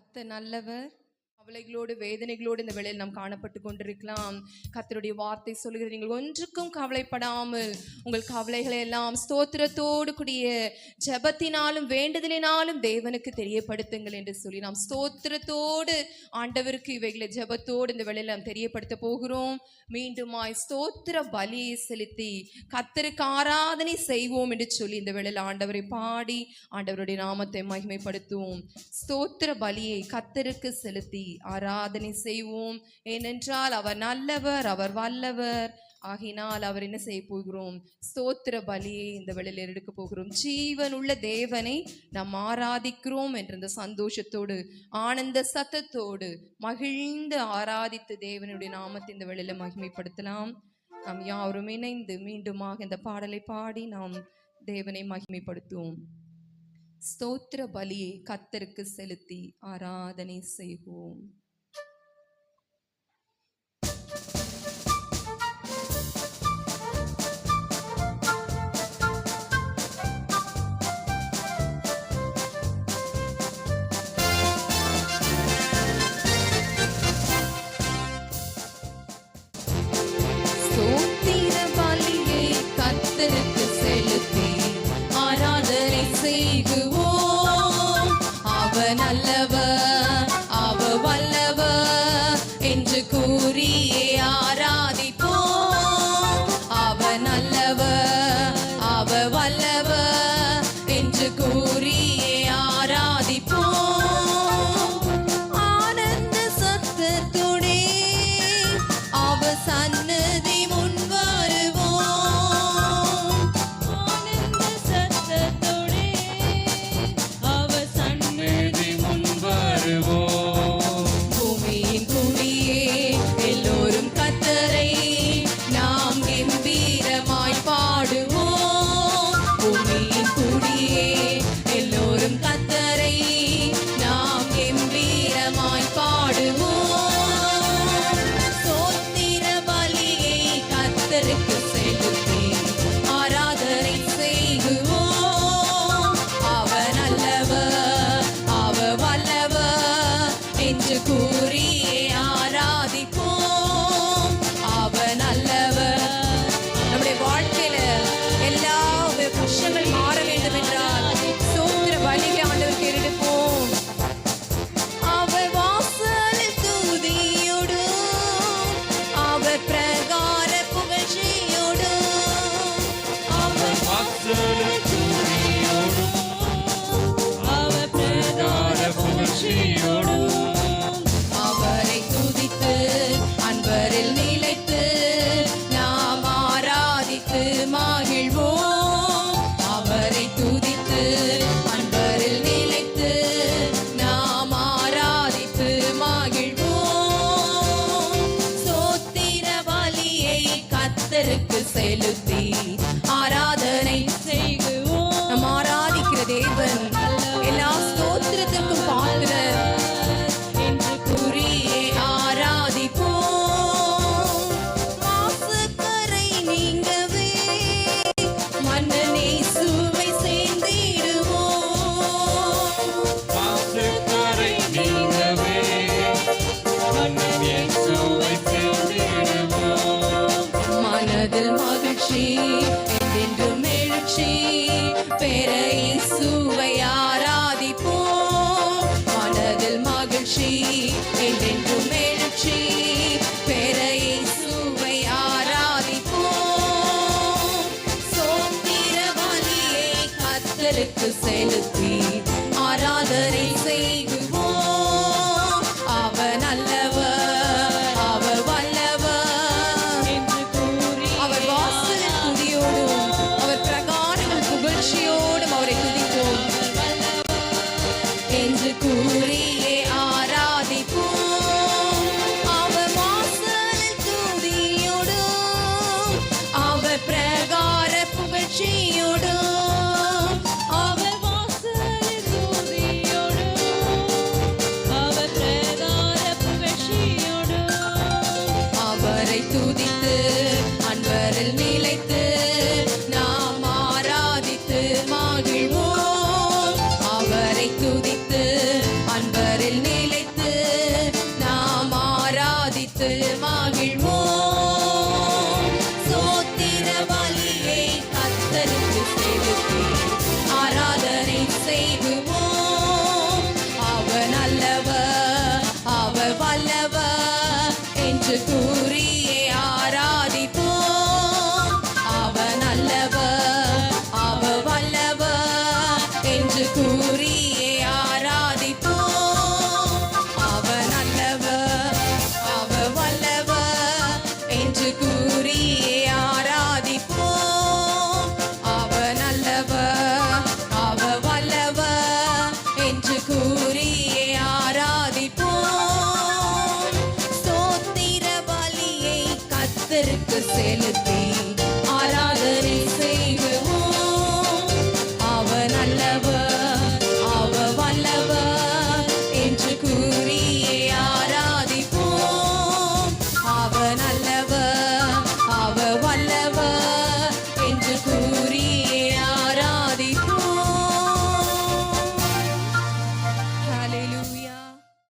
கத்த நல்லவர். கவலைகளோடு வேதனைகளோடு இந்த வேளையில் நாம் காணப்பட்டு கொண்டிருக்கலாம். கத்தருடைய வார்த்தை சொல்கிறது நீங்கள் ஒன்றுக்கும் கவலைப்படாமல் உங்கள் கவலைகளை எல்லாம் ஸ்தோத்திரத்தோடு கூடிய ஜெபத்தினாலும் வேண்டுதலினாலும் தேவனுக்கு தெரியப்படுத்துங்கள் என்று சொல்லி நாம் ஸ்தோத்திரத்தோடு ஆண்டவருக்கு இவைகளை ஜெபத்தோடு இந்த வேளையில் நாம் தெரியப்படுத்த போகிறோம். மீண்டுமாய் ஸ்தோத்திர பலியை செலுத்தி கத்தருக்கு ஆராதனை செய்வோம் என்று சொல்லி இந்த வேளையில் ஆண்டவரை பாடி ஆண்டவருடைய நாமத்தை மகிமைப்படுத்துவோம். ஸ்தோத்திர பலியை கத்தருக்கு செலுத்தி ஆராதனை செய்வோம். ஏனென்றால் அவர் நல்லவர் அவர் வல்லவர். ஆகினால் அவர் என்ன செய்ய போகிறோம்? ஸ்தோத்திர பலியை இந்த வெளியில் எடுக்க போகிறோம். ஜீவன் உள்ள தேவனை நாம் ஆராதிக்கிறோம் என்ற இந்த சந்தோஷத்தோடு ஆனந்த சத்தத்தோடு மகிழ்ந்து ஆராதித்து தேவனுடைய நாமத்தை இந்த வேளையில மகிமைப்படுத்தலாம். நாம் யாரும் இணைந்து மீண்டுமாக இந்த பாடலை பாடி நாம் தேவனை மகிமைப்படுத்துவோம். ஸ்தோத்திர பலியை கத்தருக்கு செலுத்தி ஆராதனை செய்வோம். மகிழ்வோம். கத்தருக்கு செலுத்தி. துதித்து அன்பரில் நிலைத்து நாம் ஆராதித்து மகிழ்வோம். அவரை துதித்து அன்பரில் மேல் நிலைத்து நாம் ஆராதித்து மகிழ்வோம். சோத்திர பலியை கத்தருக்கு செலுத்தி ஆராதனை செய்குவோம் அவர் நல்லவர் அவர் வல்லவர் என்று கூறி